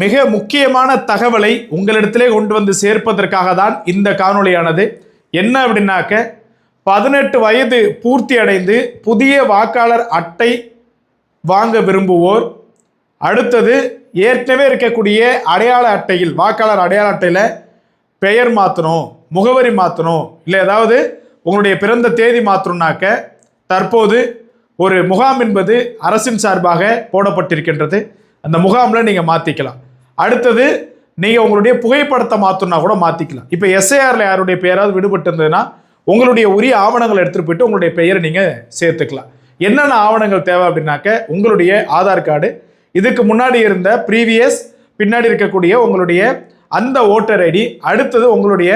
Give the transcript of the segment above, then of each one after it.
மிக முக்கியமான தகவலை உங்களிடத்திலே கொண்டு வந்து சேர்ப்பதற்காக தான் இந்த காணொளியானது. என்ன அப்படின்னாக்க பதினெட்டு வயது பூர்த்தி அடைந்து புதிய வாக்காளர் அட்டை வாங்க விரும்புவோர். அடுத்தது ஏற்கனவே இருக்கக்கூடிய அடையாள அட்டையில் வாக்காளர் அடையாள அட்டையில் பெயர் மாற்றணும் முகவரி மாற்றணும் இல்லை ஏதாவது உங்களுடைய பிறந்த தேதி மாற்றணும்னாக்க தற்போது ஒரு முகாம் என்பது அரசின் சார்பாக போடப்பட்டிருக்கின்றது. அந்த முகாமில் நீங்கள் மாற்றிக்கலாம் அடுத்தது நீங்கள் உங்களுடைய புகைப்படத்தை மாற்றணும்னா கூட மாற்றிக்கலாம் இப்போ எஸ்ஐஆரில் யாருடைய பெயராவது விடுபட்டு இருந்ததுன்னா உங்களுடைய உரிய ஆவணங்களை எடுத்துகிட்டு போயிட்டு உங்களுடைய பெயரை நீங்கள் சேர்த்துக்கலாம். என்னென்ன ஆவணங்கள் தேவை அப்படின்னாக்க உங்களுடைய ஆதார் கார்டு இதுக்கு முன்னாடி இருந்த ப்ரீவியஸ் பின்னாடி இருக்கக்கூடிய உங்களுடைய அந்த ஓட்டர் ஐடி அடுத்தது உங்களுடைய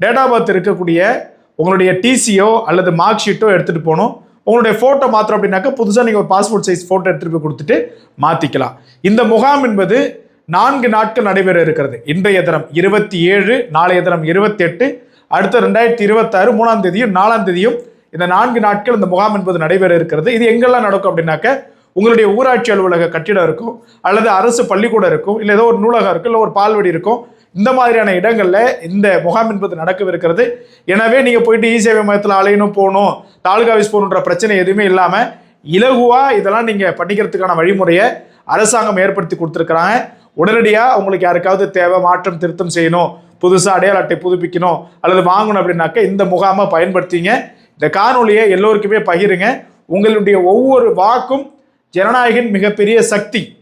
டேட் ஆஃப் பர்த் இருக்கக்கூடிய உங்களுடைய டிசியோ அல்லது மார்க் ஷீட்டோ எடுத்துகிட்டு போகணும். உங்களுடைய ஃபோட்டோ மாத்திரம் அப்படின்னாக்கா புதுசாக நீங்கள் ஒரு பாஸ்போர்ட் சைஸ் ஃபோட்டோ எடுத்துகிட்டு போய் கொடுத்துட்டு மாற்றிக்கலாம் இந்த முகாம் என்பது நான்கு நாட்கள் நடைபெற இருக்கிறது. இன்றைய தினம் இருபத்தி ஏழு நாளைய தினம் இருபத்தெட்டு அடுத்த ரெண்டாயிரத்தி இருபத்தாறு மூணாம் தேதியும் நாலாம் தேதியும் இந்த நான்கு நாட்கள் இந்த முகாம் என்பது நடைபெற இருக்கிறது. இது எங்கெல்லாம் நடக்கும் அப்படின்னாக்க உங்களுடைய ஊராட்சி அலுவலக கட்டிடம் இருக்கும் அல்லது அரசு பள்ளிக்கூடம் இருக்கும் இல்லை ஏதோ ஒரு நூலகம் இருக்கும் இல்லை ஒரு பால்வடி இருக்கும். இந்த மாதிரியான இடங்களில் இந்த முகாம் என்பது நடக்கவிருக்கிறது. எனவே நீங்கள் போயிட்டு இ சேவை மையத்தில் அலையணும் போகணும் தாலுகா ஆஃபீஸ் போகணுன்ற பிரச்சனை எதுவுமே இல்லாமல் இலகுவாக இதெல்லாம் நீங்கள் பண்ணிக்கிறதுக்கான வழிமுறையை அரசாங்கம் ஏற்படுத்தி கொடுத்துருக்குறாங்க. உடனடியாக உங்களுக்கு யாருக்காவது தேவை மாற்றம் திருத்தம் செய்யணும் புதுசாக அடையாள அட்டை புதுப்பிக்கணும் அல்லது வாங்கணும் அப்படின்னாக்க இந்த முகாமை பயன்படுத்திங்க. இந்த காணொலியை எல்லோருக்குமே பகிருங்க. உங்களுடைய ஒவ்வொரு வாக்கும் ஜனநாயகின் மிகப்பெரிய சக்தி.